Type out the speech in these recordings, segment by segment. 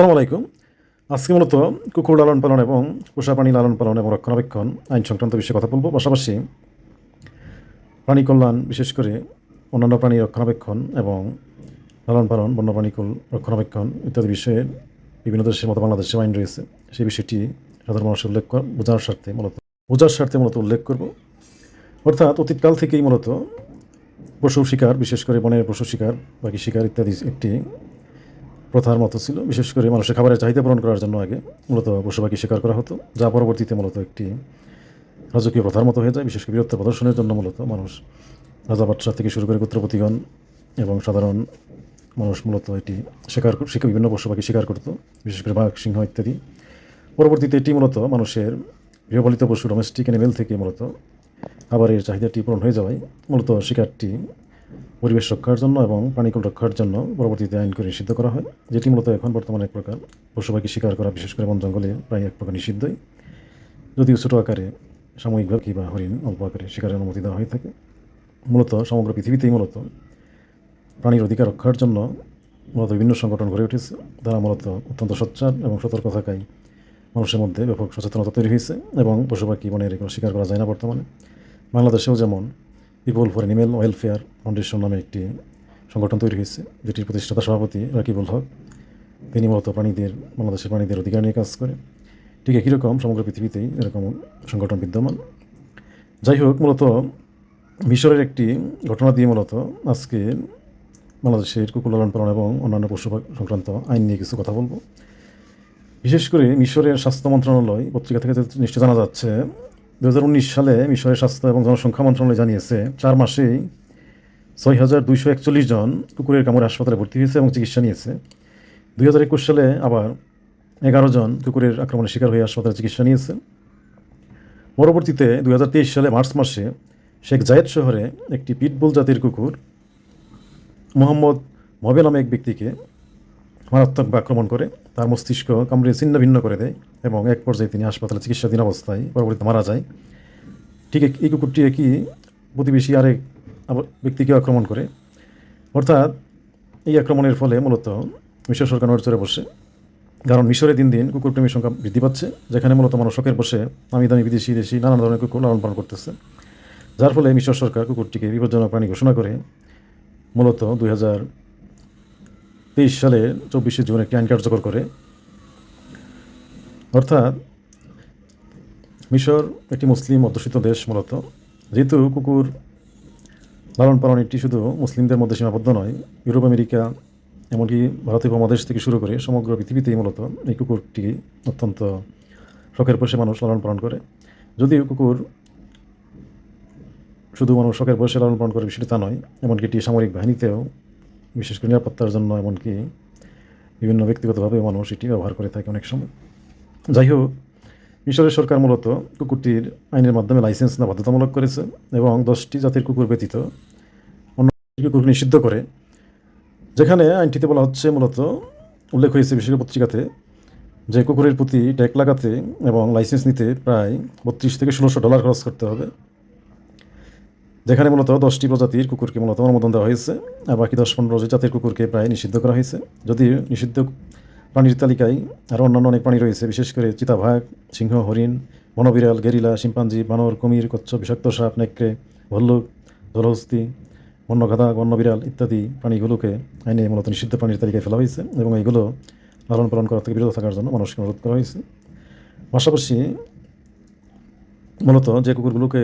আসসালামু আলাইকুম। আজকে মূলত কুকুর লালন পালন এবং পোষা প্রাণী লালন পালন এবং রক্ষণাবেক্ষণ আইন সংক্রান্ত বিষয়ে কথা বলব। পাশাপাশি প্রাণী কল্যাণ, বিশেষ করে অন্যান্য প্রাণী রক্ষণাবেক্ষণ এবং লালন পালন বন্যপ্রাণী কুল রক্ষণাবেক্ষণ ইত্যাদি বিষয়ে বিভিন্ন দেশের মতো বাংলাদেশে আইন রয়েছে। সেই বিষয়টি সাধারণ মানুষের উল্লেখ বোঝার স্বার্থে মূলত, বোঝার স্বার্থে মূলত উল্লেখ করব। অর্থাৎ অতীতকাল থেকেই মূলত পশু শিকার, বিশেষ করে বনের পশু শিকার বাকি শিকার ইত্যাদি একটি প্রথার মতো ছিল। বিশেষ করে মানুষের খাবারের চাহিদা পূরণ করার জন্য আগে মূলত পশু পাখি শিকার করা হতো। যা পরবর্তীতে মূলত একটি রাজকীয় প্রথার মতো হয়ে যায়। বিশেষ করে বীরত্ব প্রদর্শনের জন্য মূলত মানুষ রাজা বাদশাহ থেকে শুরু করে গোত্রপতিগণ এবং সাধারণ মানুষ মূলত এটি শিকার কর- শিকার বিভিন্ন পশু পাখি শিকার করতো, বিশেষ করে বাঘ, সিংহ ইত্যাদি। পরবর্তীতে এটি মূলত মানুষের গৃহপালিত পশু ডোমেস্টিক অ্যানিমেল থেকে মূলত খাবারের চাহিদাটি পূরণ হয়ে যাওয়ায় মূলত শিকারটি পরিবেশ রক্ষার জন্য এবং প্রাণীকুল রক্ষার জন্য পরবর্তীতে আইন করে নিষিদ্ধ করা হয়, যেটি মূলত এখন বর্তমানে এক প্রকার পশু পাখি শিকার করা, বিশেষ করে বন জঙ্গলে প্রায় এক প্রকার নিষিদ্ধই। যদিও ছোটো আকারে সাময়িকভাবে কিংবা হরিণ অল্প আকারে শিকারের অনুমতি দেওয়া হয়ে থাকে। মূলত সমগ্র পৃথিবীতেই মূলত প্রাণীর অধিকার রক্ষার জন্য মূলত বিভিন্ন সংগঠন গড়ে উঠেছে তারা মূলত অত্যন্ত সোচ্চার এবং সতর্ক থাকায় মানুষের মধ্যে ব্যাপক সচেতনতা তৈরি হয়েছে এবং পশু পাখি বনের এগুলো শিকার করা যায় না বর্তমানে। বাংলাদেশেও যেমন people for animal welfare foundation নামে একটি সংগঠন তৈরি হয়েছে, যেটির প্রতিষ্ঠাতা সভাপতি রাকিবুল হক। তিনি মূলত প্রাণীদের, বাংলাদেশের প্রাণীদের অধিকার নিয়ে কাজ করে। ঠিক একই রকম সমগ্র পৃথিবীতেই এরকম সংগঠন বিদ্যমান। যাই হোক, মূলত মিশরের একটি ঘটনা দিয়ে মূলত আজকে বাংলাদেশের কুকুর লালন পালন এবং অন্যান্য পশু সংক্রান্ত আইন নিয়ে কিছু কথা বলব। বিশেষ করে মিশরের স্বাস্থ্য মন্ত্রণালয় পত্রিকা থেকে নিশ্চয় জানা যাচ্ছে উনিশ সালে মিশরের স্বাস্থ্য এবং জনসংখ্যা মন্ত্রণালয় জানিয়েছে, চার মাসেই ছয় হাজার দুইশো একচল্লিশ জন কুকুরের কামড়ে হাসপাতালে ভর্তি হয়েছে এবং চিকিৎসা নিয়েছে। দুই হাজার একুশ সালে আবার এগারো জন কুকুরের আক্রমণের শিকার হয়ে হাসপাতালে চিকিৎসা নিয়েছে। পরবর্তীতে দুই হাজার তেইশ সালে মার্চ মাসে শেখ জায়েদ শহরে একটি পিটবুল জাতির কুকুর মোহাম্মদ মবে নামে এক ব্যক্তিকে মারাত্মক আক্রমণ করে তার মস্তিষ্ক কামড়ে ছিন্ন ভিন্ন করে দেয় এবং এক পর্যায়ে তিনি হাসপাতালে চিকিৎসাধীন অবস্থায় পরবর্তীতে মারা যায়। ঠিক এই কুকুরটি একই প্রতিবেশী আরেক আবার ব্যক্তিকে আক্রমণ করে। অর্থাৎ এই আক্রমণের ফলে মূলত মিশর সরকার নড়চড়ে বসে। কারণ মিশরে দিন দিন কুকুর প্রেমীর সংখ্যা বৃদ্ধি পাচ্ছে, যেখানে মূলত মানুষ শখের বসে নামি দামি বিদেশি দেশি নানা ধরনের কুকুর লালন পালন করতেছে। যার ফলে মিশর সরকার কুকুরটিকে বিপজ্জনক প্রাণী ঘোষণা করে মূলত দুই হাজার তেইশ সালে চব্বিশে জুন একটি আইন কার্যকর করে। অর্থাৎ মিশর একটি মুসলিম অধ্যুষিত দেশ মূলত। যেহেতু কুকুর লালন পালন এটি শুধু মুসলিমদের মধ্যে সীমাবদ্ধ নয়, ইউরোপ, আমেরিকা, এমনকি ভারতীয় উপমহাদেশ থেকে শুরু করে সমগ্র পৃথিবীতেই মূলত এই কুকুরটি অত্যন্ত শখের বসে মানুষ লালন পালন করে। যদিও কুকুর শুধু মানুষ শখের বসে লালন পালন করে বিষয়টি তা নয়, এমনকি এটি সামরিক বাহিনীতেও বিশেষ করে নিরাপত্তার জন্য এমনকি বিভিন্ন ব্যক্তিগতভাবে মানুষ এটি ব্যবহার করে থাকে অনেক সময়। যাই হোক, মিশরের সরকার মূলত কুকুরটির আইনের মাধ্যমে লাইসেন্স না বাধ্যতামূলক করেছে এবং দশটি জাতির কুকুর ব্যতীত অন্য কুকুর নিষিদ্ধ করে, যেখানে আইনটিতে বলা হচ্ছে মূলত উল্লেখ হয়েছে বিশেষ পত্রিকাতে যে কুকুরের প্রতি ট্যাগ লাগাতে এবং লাইসেন্স নিতে প্রায় বত্রিশ থেকে ষোলোশো ডলার খরচ করতে হবে। যেখানে মূলত দশটি প্রজাতির কুকুরকে মূলত অনুমোদন দেওয়া হয়েছে, আর বাকি দশ পনেরো জাতের কুকুরকে প্রায় নিষিদ্ধ করা হয়েছে। যদি নিষিদ্ধ প্রাণীর তালিকায় আরও অন্যান্য অনেক প্রাণী রয়েছে, বিশেষ করে চিতাভাগ সিংহ, হরিণ, বনবিড়াল, গেরিলা, শিম্পাঞ্জি, বানর, কুমির কচ্ছ বিষাক্ত সাপ, নেকড়ে, ভল্লুক, জলহস্তি বন্যগাধা বন্যবিড়াল ইত্যাদি প্রাণীগুলোকে আইনে মূলত নিষিদ্ধ প্রাণীর তালিকায় ফেলা হয়েছে এবং এইগুলো লালন পালন করা থেকে বিরত থাকার জন্য মানুষকে অনুরোধ করা হয়েছে। পাশাপাশি মূলত যে কুকুরগুলোকে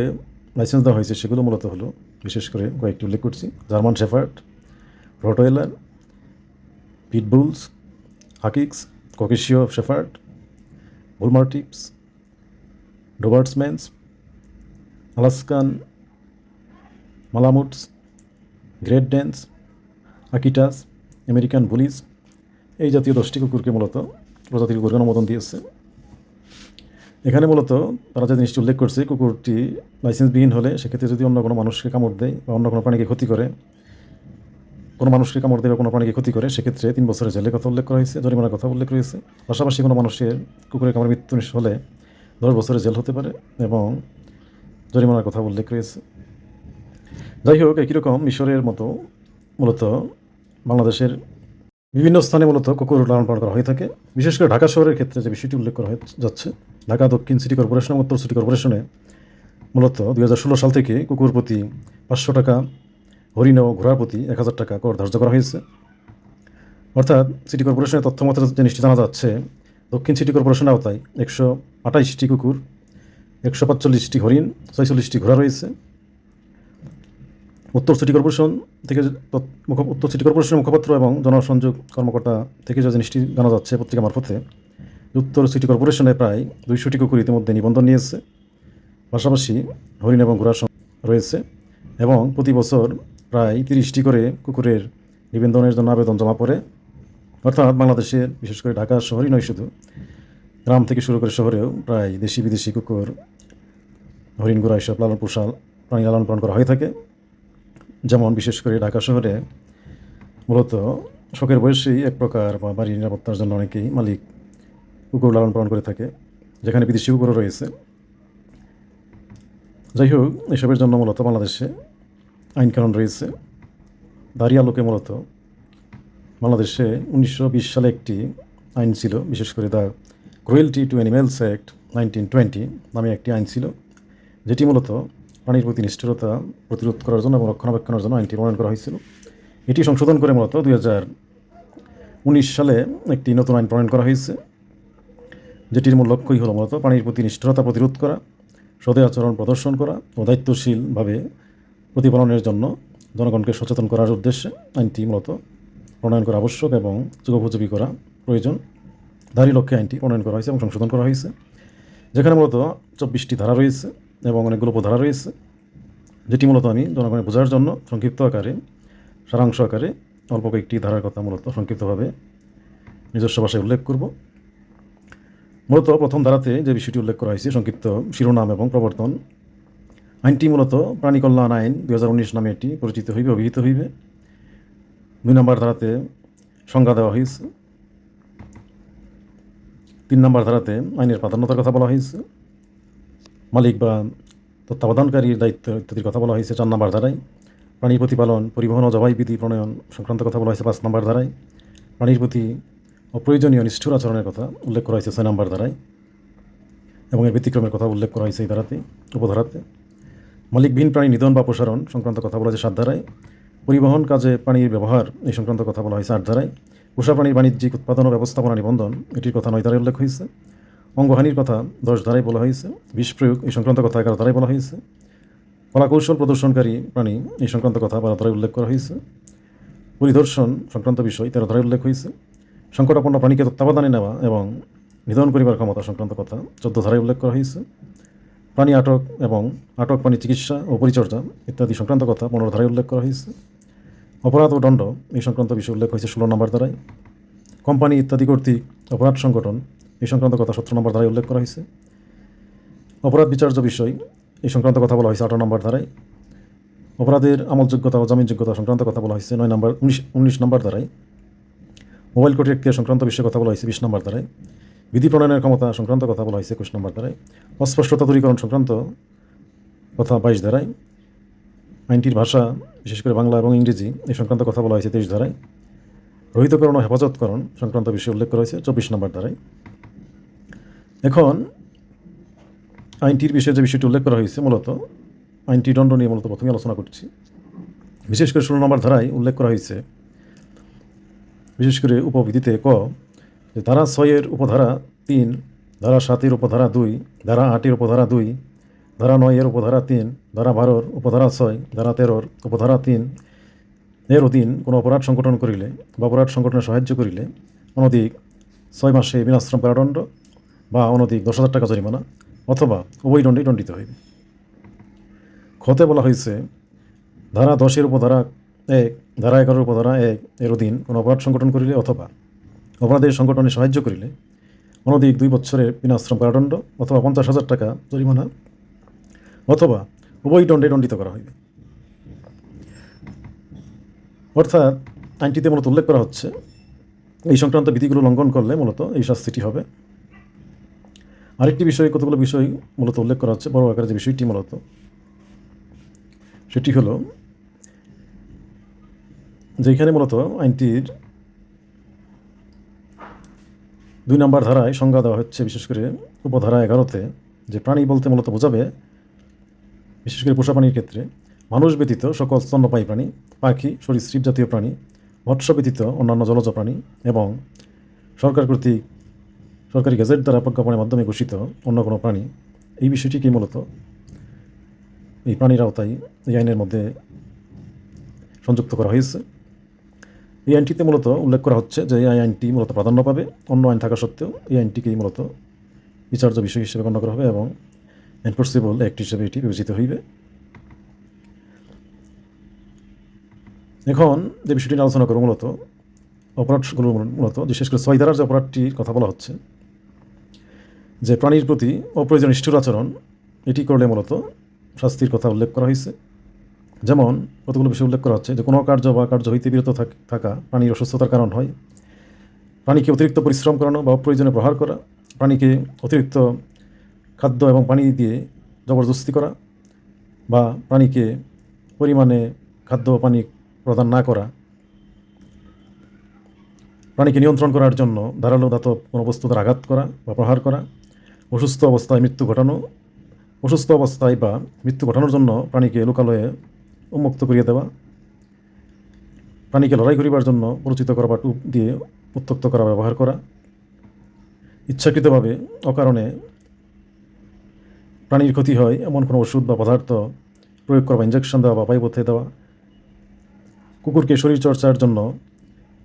লাইসেন্স দেওয়া হয়েছে সেগুলো মূলত হলো, বিশেষ করে কয়েকটি উল্লেখ করছি। German shepherd rottweiler pitbulls, huskies Caucasian shepherd bullmastiffs Dobermans, Alaskan, malamutes, Great Danes Akitas, American bullies, এই জাতীয় দশটি কুকুরকে মূলত প্রজাতির কুকুরকে অনুমোদন দিয়েছে। এখানে মূলত তারা যে জিনিসটি উল্লেখ করছে, কুকুরটি লাইসেন্সবিহীন হলে সেক্ষেত্রে যদি অন্য কোনো মানুষকে কামড় দেয় বা অন্য কোনো প্রাণীকে ক্ষতি করে, কোনো মানুষকে কামড় দেবে কোনো প্রাণীকে ক্ষতি করে, সেক্ষেত্রে তিন বছরের জেলের কথা উল্লেখ করা হয়েছে, জরিমানার কথা উল্লেখ রয়েছে পাশাপাশি কোনো মানুষের কুকুরের কামড়ে মৃত্যু হলে দশ বছরের জেল হতে পারে এবং জরিমানার কথা উল্লেখ রয়েছে। যাই হোক, একই রকম মিশরের মতো মূলত বাংলাদেশের বিভিন্ন স্থানে মূলত কুকুর লালন পালন করা হয়ে থাকে। বিশেষ করে ঢাকা শহরের ক্ষেত্রে যে বিষয়টি উল্লেখ করা হয়ে যাচ্ছে, ঢাকা, দক্ষিণ সিটি কর্পোরেশন এবং উত্তর সিটি কর্পোরেশনে মূলত দু হাজার ষোলো সাল থেকে কুকুর প্রতি পাঁচশো টাকা, হরিণ ও ঘোড়ার প্রতি এক হাজার টাকা কর ধার্য করা হয়েছে। অর্থাৎ সিটি কর্পোরেশনের তথ্য মতে যে জিনিসটি জানা যাচ্ছে, দক্ষিণ সিটি কর্পোরেশনের আওতায় একশো আঠাইশটি কুকুর, একশো পাঁচচল্লিশটি হরিণ, ছয়চল্লিশটি ঘোড়া রয়েছে। উত্তর সিটি কর্পোরেশন থেকে উত্তর সিটি কর্পোরেশনের মুখপাত্র এবং জনসংযোগ কর্মকর্তা থেকে যে জিনিসটি জানা যাচ্ছে পত্রিকা মারফতে উত্তর সিটি কর্পোরেশনে প্রায় দুইশোটি কুকুর ইতিমধ্যে নিবন্ধন নিয়েছে। পাশাপাশি হরিণ এবং ঘোড়ার রয়েছে এবং প্রতি বছর প্রায় তিরিশটি করে কুকুরের নিবন্ধনের জন্য আবেদন জমা পড়ে। অর্থাৎ বাংলাদেশের, বিশেষ করে ঢাকা শহরই নয় শুধু, গ্রাম থেকে শুরু করে শহরেও প্রায় দেশি বিদেশি কুকুর, হরিণ, ঘোড়া এসব লালন পোষা, প্রাণী লালন পালন করা হয়ে থাকে। যেমন বিশেষ করে ঢাকা শহরে মূলত শখের বয়সেই এক প্রকার বা বাড়ির নিরাপত্তার জন্য অনেকেই মালিক কুকুর লালন পালন করে থাকে, যেখানে বিদেশি কুকুরও রয়েছে। যাই হোক, এসবের জন্য মূলত বাংলাদেশে আইন আইনকানুন রয়েছে। দাঁড়িয়ে আলোকে মূলত বাংলাদেশে উনিশশো বিশ সালে একটি আইন ছিল, বিশেষ করে the cruelty to animals act nineteen twenty নামে একটি আইন ছিল, যেটি মূলত প্রাণীর প্রতি নিষ্ঠুরতা প্রতিরোধ করার জন্য এবং রক্ষণাবেক্ষণের জন্য আইনটি প্রণয়ন করা হয়েছিল। এটি সংশোধন করে মূলত দুই উনিশ সালে একটি নতুন আইন প্রণয়ন করা হয়েছে, যেটির মূল লক্ষ্যই হলো মূলত প্রাণীর প্রতি নিষ্ঠুরতা প্রতিরোধ করা, সদয় আচরণ প্রদর্শন করা ও দায়িত্বশীলভাবে প্রতিপালনের জন্য জনগণকে সচেতন করার উদ্দেশ্যে আইনটি মূলত প্রণয়ন করা আবশ্যক এবং যুগোপযোগী করা প্রয়োজন। দাঁড়ি লক্ষ্যে আইনটি প্রণয়ন করা হয়েছে এবং সংশোধন করা হয়েছে, যেখানে মূলত চব্বিশটি ধারা রয়েছে। এবং অনেকগুলো উপধারা রয়েছে, যেটি মূলত আমি জনগণের বোঝার জন্য সংক্ষিপ্ত আকারে, সারাংশ আকারে অল্প কয়েকটি ধারার কথা মূলত সংক্ষিপ্তভাবে নিজস্ব ভাষায় উল্লেখ করব। মূলত প্রথম ধারাতে যে বিষয়টি উল্লেখ করা হয়েছে, সংক্ষিপ্ত শিরোনাম এবং প্রবর্তন, আইনটি মূলত প্রাণী কল্যাণ আইন দু হাজার উনিশ নামে এটি পরিচিত হইবে, অভিহিত হইবে। দুই নম্বর ধারাতে সংজ্ঞা দেওয়া হয়েছে। তিন নম্বর ধারাতে আইনের প্রাধান্যতার কথা বলা হয়েছে। মালিক বা তত্ত্বাবধানকারীর দায়িত্ব ইত্যাদির কথা বলা হয়েছে চার নম্বর ধারায়। প্রাণীর প্রতিপালন পরিবহন ও জবাই বিধি প্রণয়ন সংক্রান্ত কথা বলা হয়েছে পাঁচ নম্বর ধারায়। প্রাণীর প্রতি অপ্রয়োজনীয় নিষ্ঠুর আচরণের কথা উল্লেখ করা হয়েছে ছয় নম্বর ধারায় এবং এর ব্যতিক্রমের কথা উল্লেখ করা হয়েছে এই ধারাতে, উপধারাতে। মালিকবিহীন প্রাণী নিধন বা প্রসারণ সংক্রান্ত কথা বলা হয়েছে সাত ধারায়। পরিবহন কাজে প্রাণীর ব্যবহার এই সংক্রান্ত কথা বলা হয়েছে আট ধারায়। পোষা প্রাণীর বাণিজ্যিক উৎপাদন ও ব্যবস্থাপনা নিবন্ধন এটির কথা নয় ধারায় উল্লেখ হয়েছে। অঙ্গহানির কথা দশ ধারায় বলা হয়েছে, বিষ প্রয়োগ এই সংক্রান্ত কথা এগারো ধারায় বলা হয়েছে। কলাকৌশল প্রদর্শনকারী প্রাণী এই সংক্রান্ত কথা বারো ধারায় উল্লেখ করা হয়েছে। পরিদর্শন সংক্রান্ত বিষয় তেরো ধারায় উল্লেখ হয়েছে। সংকটাপন্ন প্রাণীকে তত্ত্বাবধানে নেওয়া এবং নিধন করিবার ক্ষমতা সংক্রান্ত কথা চোদ্দ ধারায় উল্লেখ করা হয়েছে। প্রাণী আটক এবং আটক প্রাণী চিকিৎসা ও পরিচর্যা ইত্যাদি সংক্রান্ত কথা পনেরো ধারায় উল্লেখ করা হয়েছে। অপরাধ ও দণ্ড এই সংক্রান্ত বিষয় উল্লেখ হয়েছে ষোলো নম্বর ধারায়। কোম্পানি ইত্যাদি কর্তৃক অপরাধ সংগঠন এই সংক্রান্ত কথা সতেরো নম্বর ধারায় উল্লেখ করা হয়েছে। অপরাধ বিচার্য বিষয়, এই সংক্রান্ত কথা বলা হয়েছে আঠারো নম্বর ধারায়। অপরাধের আমলযোগ্যতা ও জামিনযোগ্যতা সংক্রান্ত কথা বলা হয়েছে নয় নম্বর, উনিশ উনিশ নম্বর ধারায়। মোবাইল কোর্টের এখতিয়ার সংক্রান্ত বিষয়ে কথা বলা হয়েছে বিশ নম্বর ধারায়। বিধি প্রণয়নের ক্ষমতা সংক্রান্ত কথা বলা হয়েছে একুশ নম্বর ধারায়। অস্পষ্টতা দূরীকরণ সংক্রান্ত কথা বাইশ ধারায়। আইনটির ভাষা, বিশেষ করে বাংলা এবং ইংরেজি, এই সংক্রান্ত কথা বলা হয়েছে তেইশ ধারায়। রহিতকরণ ও হেফাজতকরণ সংক্রান্ত বিষয়ে উল্লেখ করা হয়েছে চব্বিশ নম্বর ধারায়। এখন আইনটির বিষয়ে যে বিষয়টি উল্লেখ করা হয়েছে মূলত, আইনটি দণ্ড নিয়ে মূলত প্রথমে আলোচনা করছি। বিশেষ করে ষোলো নম্বর ধারায় উল্লেখ করা হয়েছে, বিশেষ করে উপবিধিতে ক, যে ধারা ছয়ের উপধারা তিন, ধারা সাতের উপধারা দুই, ধারা আটের উপধারা দুই, ধারা নয়ের উপধারা তিন, ধারা বারোর উপধারা ছয়, ধারা তেরোর উপধারা তিন, এর অধীন কোনো অপরাধ সংগঠন করিলে বা অপরাধ সংগঠনে সাহায্য করিলে অনধিক ছয় মাসে বিনাশ্রম কারাদণ্ড বা অনধিক দশ হাজার টাকা জরিমানা অথবা উভয় দণ্ডে দণ্ডিত হইবে। খতে বলা হয়েছে ধারা দশের উপধারা এক, ধারা এগারোর উপধারা এক এর অধীন কোনো অপরাধ সংগঠন করিলে অথবা অপরাধের সংগঠনে সাহায্য করিলে অনধিক দুই বছরের বিনাশ্রম কারাদণ্ড অথবা পঞ্চাশ হাজার টাকা জরিমানা অথবা উভয় দণ্ডে দণ্ডিত করা হইবে। অর্থাৎ আইনটিতে মূলত উল্লেখ করা হচ্ছে, এই সংক্রান্ত বিধিগুলো লঙ্ঘন করলে মূলত এই শাস্তিটি হবে। আরেকটি বিষয়ে কতগুলো বিষয় মূলত উল্লেখ করা হচ্ছে, বড় আকারে যে বিষয়টি মূলত, সেটি হলো যেখানে মূলত আইনটির দুই নম্বর ধারায় সংজ্ঞা দেওয়া হচ্ছে, বিশেষ করে উপধারা এগারোতে, যে প্রাণী বলতে মূলত বোঝাবে, বিশেষ করে পোষা প্রাণীর ক্ষেত্রে, মানুষ ব্যতীত সকল স্তন্যপায়ী প্রাণী, পাখি, সরীসৃপ জাতীয় প্রাণী মৎস্য ব্যতীত অন্যান্য জলজ প্রাণী এবং সরকার কর্তৃক সরকারি গেজেট দ্বারা প্রজ্ঞাপনের মাধ্যমে ঘোষিত অন্য কোনো প্রাণী, এই বিষয়টিকেই মূলত? এই প্রাণীর আওতায় এই আইনের মধ্যে সংযুক্ত করা হয়েছে। এই আইনটিতে মূলত উল্লেখ করা হচ্ছে যে এই আইনটি মূলত প্রাধান্য পাবে। অন্য আইন থাকা সত্ত্বেও এই আইনটিকেই মূলত বিচার্য বিষয় হিসেবে গণ্য করা হবে এবং এনফোর্সেবল অ্যাক্ট হিসেবে এটি বিবেচিত হইবে। এখন যে বিষয়টি আলোচনা করব মূলত অপরাধগুলো মূলত বিশেষ করে ছয় ধারার যে অপরাধটির কথা বলা হচ্ছে যে প্রাণীর প্রতি অপ্রয়োজন নিষ্ঠুর আচরণ, এটি করলে মূলত শাস্তির কথা উল্লেখ করা হয়েছে। যেমন, কতগুলো বিষয় উল্লেখ করা হচ্ছে যে কোনো কার্য বা কার্য হইতে বিরত থাক- প্রাণীর অসুস্থতার কারণ হয়। প্রাণীকে অতিরিক্ত পরিশ্রম করানো বা অপ্রয়োজনে প্রহার করা, প্রাণীকে অতিরিক্ত খাদ্য এবং পানি দিয়ে জবরদস্তি করা বা প্রাণীকে পরিমাণে খাদ্য পানি প্রদান না করা। প্রাণীকে নিয়ন্ত্রণ করার জন্য ধারালো ধাতব কোনো বস্তু দ্বারা আঘাত করা বা প্রহার করা। অসুস্থ অবস্থায় মৃত্যু ঘটানো, অসুস্থ অবস্থায় বা মৃত্যু ঘটানোর জন্য প্রাণীকে লোকালয়ে উন্মুক্ত করিয়ে দেওয়া, প্রাণীকে লড়াই করিবার জন্য পরিচিত করা বা টুপ দিয়ে উত্তক্ত করা, ব্যবহার করা। ইচ্ছাকৃতভাবে অকারণে প্রাণীর ক্ষতি হয় এমন কোনো ওষুধ বা পদার্থ প্রয়োগ করা বা ইঞ্জেকশন দেওয়া বা পাইপথে দেওয়া। কুকুরকে শরীরচর্চার জন্য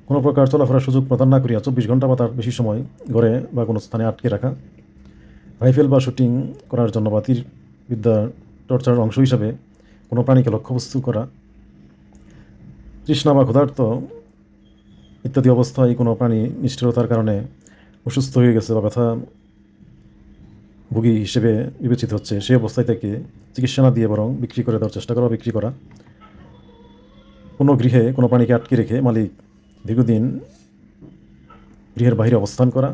কোনো প্রকার চলাফেরার সুযোগ প্রদান না করিয়া চব্বিশ ঘণ্টা বা তার বেশি সময় ঘরে বা কোনো স্থানে আটকে রাখা। রাইফেল বা শুটিং করার জন্য বাতির বিদ্যা টর্চার অংশ হিসাবে কোনো প্রাণীকে লক্ষ্যবস্তু করা, তৃষ্ণা বা ক্ষুধার্ত ইত্যাদি অবস্থায় কোনো প্রাণী নিষ্ঠুরতার কারণে অসুস্থ হয়ে গেছে বা ব্যথা ভুগী হিসেবে বিবেচিত হচ্ছে, সেই অবস্থায় তাকে চিকিৎসা না দিয়ে বরং বিক্রি করে দেওয়ার চেষ্টা করা বিক্রি করা। কোনো গৃহে কোনো প্রাণীকে আটকে রেখে মালিক দীর্ঘদিন গৃহের বাইরে অবস্থান করা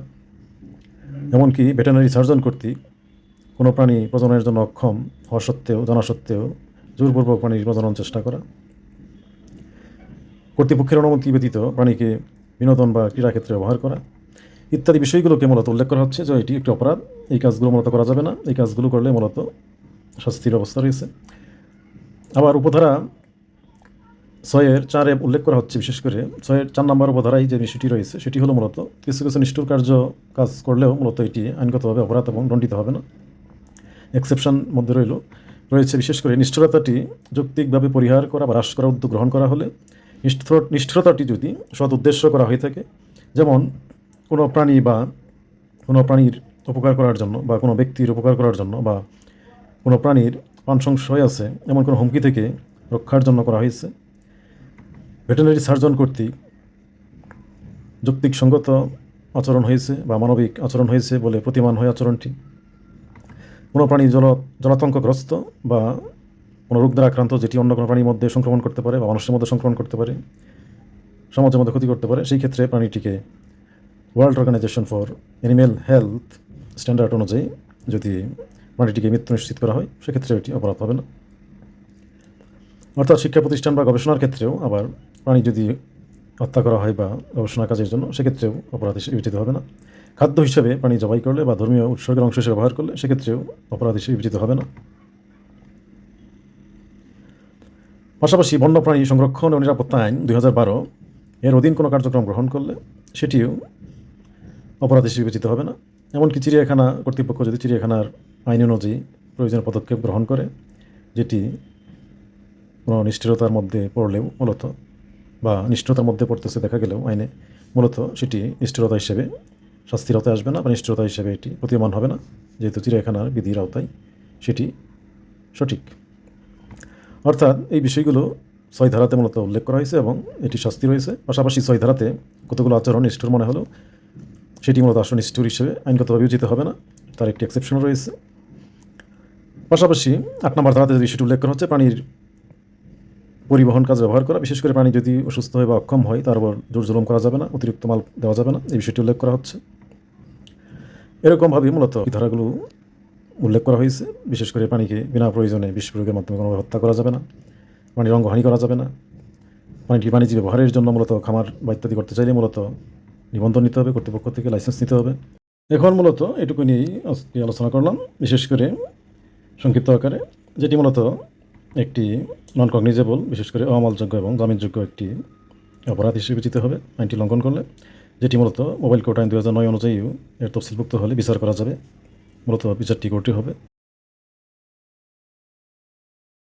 এমনকি ভেটেনারি সার্জন কর্তৃক কোনো প্রাণী প্রজননের জন্য অক্ষম হওয়া সত্ত্বেও, জানা সত্ত্বেও জোরপূর্বক প্রাণীর প্রজনন চেষ্টা করা। কর্তৃপক্ষের অনুমতি ব্যতীত প্রাণীকে বিনোদন বা ক্রীড়াক্ষেত্রে ব্যবহার করা ইত্যাদি বিষয়গুলোকে মূলত উল্লেখ করা হচ্ছে যে এটি একটি অপরাধ। এই কাজগুলো মূলত করা যাবে না। এই কাজগুলো করলে মূলত শাস্তির অবস্থা রয়েছে। আবার উপধারা ছয়ের চারে উল্লেখ করা হচ্ছে, বিশেষ করে ছয়ের চার নম্বর উপধারায় যে বিষয়টি রয়েছে, সেটি হলো মূলত কিছু কিছু নিষ্ঠুর কার্য কাজ করলেও মূলত এটি আইনগতভাবে অপরাধ এবং দণ্ডিত হবে না। এক্সেপশন মধ্যে রইল, রয়েছে বিশেষ করে নিষ্ঠুরতাটি যৌক্তিকভাবে পরিহার করা বা হ্রাস করার উদ্যোগ গ্রহণ করা হলে নিষ্ঠুর নিষ্ঠুরতাটি যদি সৎ উদ্দেশ্য করা হয়ে থাকে, যেমন কোনো প্রাণী বা কোনো প্রাণীর উপকার করার জন্য বা কোনো ব্যক্তির উপকার করার জন্য বা কোনো প্রাণীর প্রাণ সংশয় আছে, এমন কোনো হুমকি থেকে রক্ষার জন্য করা হয়েছে ভেটেনারি সার্জন কর্তৃক যৌক্তিকসঙ্গত আচরণ হয়েছে বা মানবিক আচরণ হয়েছে বলে প্রতিমান হয় আচরণটি। কোনো প্রাণী জল, জলাতঙ্কগ্রস্ত বা কোনো রোগ দ্বারা আক্রান্ত, যেটি অন্য কোনো প্রাণীর মধ্যে সংক্রমণ করতে পারে বা মানুষের মধ্যে সংক্রমণ করতে পারে, সমাজের মধ্যে ক্ষতি করতে পারে, সেই ক্ষেত্রে প্রাণীটিকে World Organisation for Animal Health standard অনুযায়ী যদি প্রাণীটিকে মৃত্যু নিশ্চিত করা হয় সেক্ষেত্রে এটি অপরাধ হবে না। অর্থাৎ শিক্ষা প্রতিষ্ঠান বা গবেষণার ক্ষেত্রেও আবার প্রাণী যদি হত্যা করা হয় বা গবেষণা কাজের জন্য, সেক্ষেত্রেও অপরাধ হিসেবে বিবেচিত হবে না। খাদ্য হিসেবে প্রাণী জবাই করলে বা ধর্মীয় উৎসর্গের অংশ হিসেবে ব্যবহার করলে, সেক্ষেত্রেও অপরাধ হিসেবে বিবেচিত হবে না। পাশাপাশি বন্যপ্রাণী সংরক্ষণ ও নিরাপত্তা আইন দুই হাজার বারো এর অধীন কোনো কার্যক্রম গ্রহণ করলে সেটিও অপরাধ হিসেবে বিবেচিত হবে না। এমনকি চিড়িয়াখানা কর্তৃপক্ষ যদি চিড়িয়াখানার আইন অনুযায়ী প্রয়োজনীয় পদক্ষেপ গ্রহণ করে, যেটি কোনো নিষ্ঠুরতার মধ্যে পড়লেও মূলত বা নিষ্ঠুরতার মধ্যে পড়তেছে দেখা গেলেও আইনে, মূলত সেটি নিষ্ঠুরতা হিসেবে, শাস্তির আওতায় আসবে না বা নিষ্ঠুরতা হিসেবে এটি প্রতীয়মান হবে না। যেহেতু চিড়িয়াখানার বিধির আওতায় সেটি সঠিক। অর্থাৎ এই বিষয়গুলো ছয় ধারাতে মূলত উল্লেখ করা হয়েছে এবং এটি শাস্তি রয়েছে। পাশাপাশি ছয় ধারাতে কতগুলো আচরণ নিষ্ঠুর মনে হলো সেটি মূলত আসলে নিষ্ঠুর হিসেবে আইনগতভাবে বিবেচিত হবে না, তার একটি এক্সেপশন রয়েছে। পাশাপাশি আট নম্বর ধারাতে যদি বিষয়টি উল্লেখ করা হচ্ছে, প্রাণীর পরিবহন কাজ ব্যবহার করা, বিশেষ করে প্রাণী যদি অসুস্থ হয় বা অক্ষম হয়, তার উপর জোর জুলুম করা যাবে না, অতিরিক্ত মাল দেওয়া যাবে না। এই বিষয়টি উল্লেখ করা হচ্ছে। এরকমভাবেই মূলত এই ধারাগুলো উল্লেখ করা হয়েছে। বিশেষ করে প্রাণীকে বিনা প্রয়োজনে বিষ প্রয়োগের মাধ্যমে কোনোভাবে হত্যা করা যাবে না প্রাণীর অঙ্গহানি করা যাবে না। প্রাণীটি বাণিজ্য ব্যবহারের জন্য মূলত খামার বা ইত্যাদি করতে চাইলে মূলত নিবন্ধন নিতে হবে, কর্তৃপক্ষ থেকে লাইসেন্স নিতে হবে। এখন মূলত এটুকু নিয়েই আলোচনা করলাম। বিশেষ করে সংক্ষিপ্ত আকারে, যেটি মূলত একটি নন কগনিজেবল বিশেষ করে অমলযোগ্য এবং জামিনযোগ্য একটি অপরাধ হিসেবে বিবেচিত হবে। আইনটি লঙ্ঘন করলে, যেটি মূলত মোবাইল কোর্ট আইন দু হাজার নয় অনুযায়ীও এর তফসিলভুক্ত হলে বিচার করা যাবে। মূলত বিচারটি কোর্টে হবে।